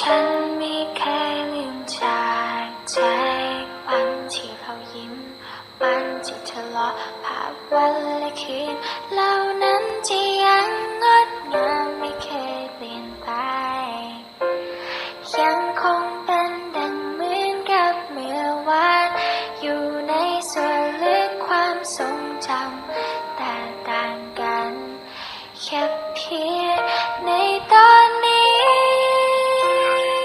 child.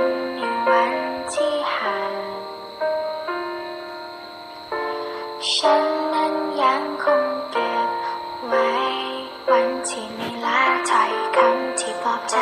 นอย่วันที่ห่างฉันนั้นยังคงเก็บไว้ วันที่มีลาถอยคำที่ปลอบใจ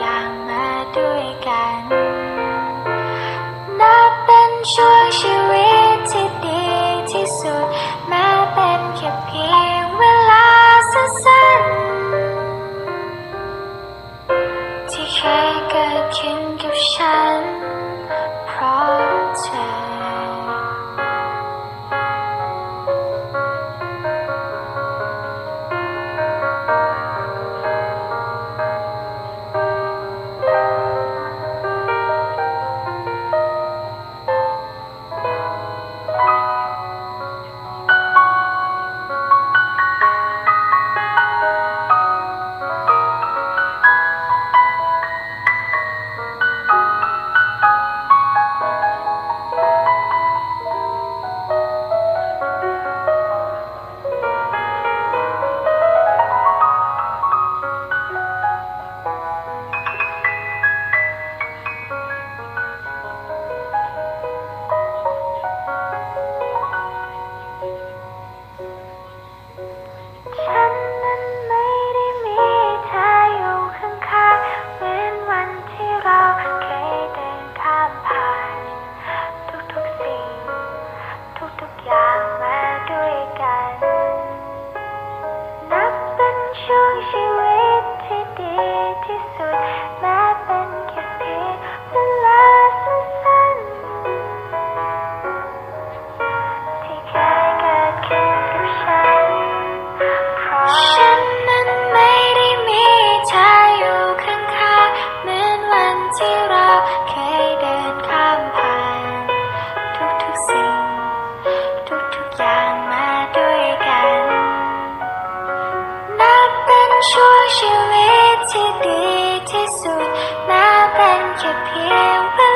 อยางมาด้วยกัน นับเป็นช่วงชีวิต ที่ดีที่สุดแม้เป็นแค่เพียง